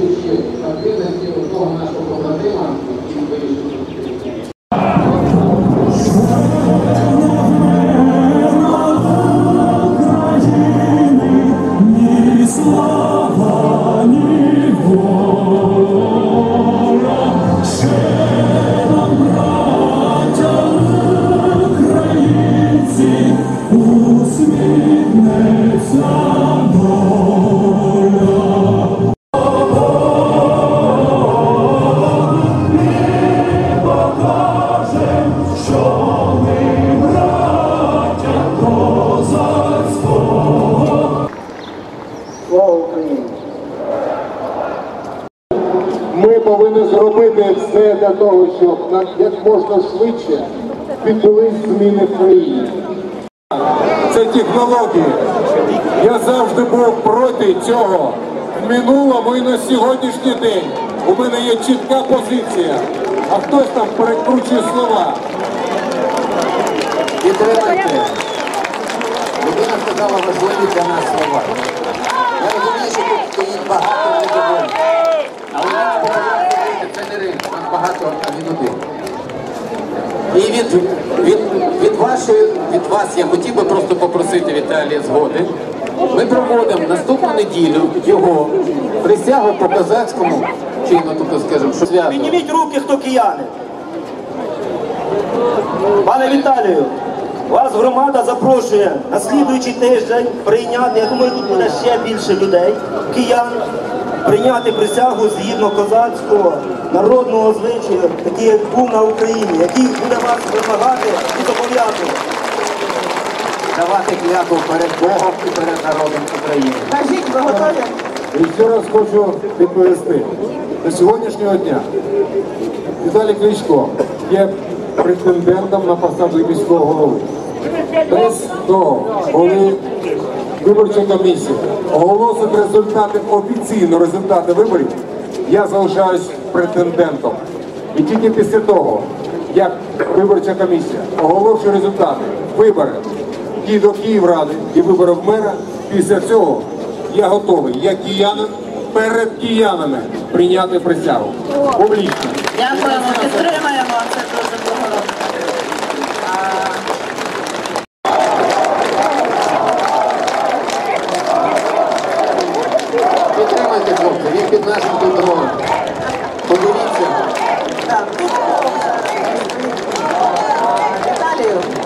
Слава Ми повинні зробити все для того, щоб як можна швидше відбулись зміни в країні. це технології. Я завжди був проти цього в минулому і на сьогоднішній день. У мене є чітка позиція, а хтось там перекручує слова. Підтримайте. Людина сказала важливі для нас слова. Я розумію, що тут стоїть багато недоволі. Але я не це не ринок, нас багато, а він один. І від, від, від, вашої, від вас я хотів би просто попросити Віталія згоди. Ми проводимо наступну неділю його присягу по козацькому чину, тобто скажемо, що зв'язано. Підніміть руки, хто кияни. Пане Віталію, вас громада запрошує на слідуючий тиждень прийняти, я думаю, тут буде ще більше людей, киян, прийняти присягу згідно козацького народного звичаю, такий як був на Україні, який буде вас вимагати і зобов'язувати. Давати клятву перед Богом і перед народом України. Кажіть, ви готові? І ще раз хочу відповісти. До сьогоднішнього дня Віталій Кличко є претендентом на посаду міського голови. Без того, коли виборча комісія оголосить результати, офіційно результати виборів, я залишаюсь претендентом. І тільки після того, як виборча комісія оголошує результати виборів і до Київради, і виборів мера, після цього я готовий, як киянин, перед киянами прийняти присягу. Публічно. Дякуємо, підтримаємо. Це дуже добре. Нашим контролем. Подивіться.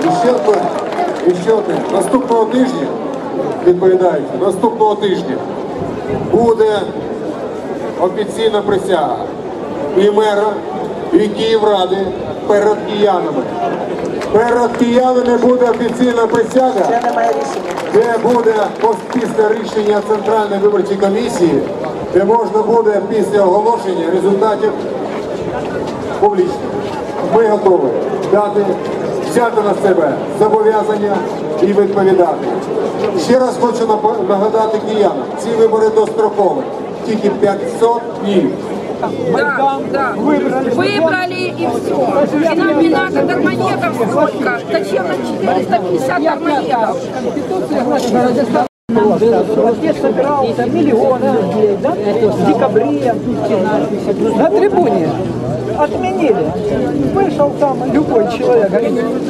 І ще одне, і ще одне. Наступного тижня, відповідаючи, наступного тижня буде офіційна присяга і мера, і Київради перед киянами. Перед киянами буде офіційна присяга. де буде після рішення Центральної виборчої комісії, де можна буде після оголошення результатів публічно. Ми готові дати, взяти на себе зобов'язання і відповідати. Ще раз хочу нагадати киянам, ці вибори дострокові, тільки 500 днів. Да, да. Выбрали и все. И нам не надо дармоедов сколько. Зачем нам 450 дармоедов? Протест собирался миллионы людей, да? В декабре на трибуне отменили. Вышел там любой человек,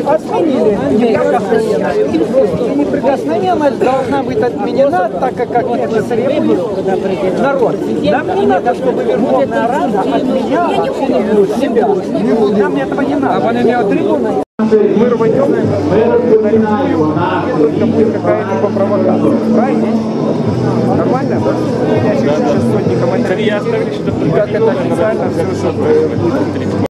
отменили неприкосновенность. Неприкосновенность должна быть отменена, так как, как это требует народ. Нам не надо, чтобы Верховная Рада отменяла себя. Нам этого не надо. А трибуна мы рванем, только будет какая-либо провокация. Я сотни командиров. Как это официально все, чтобы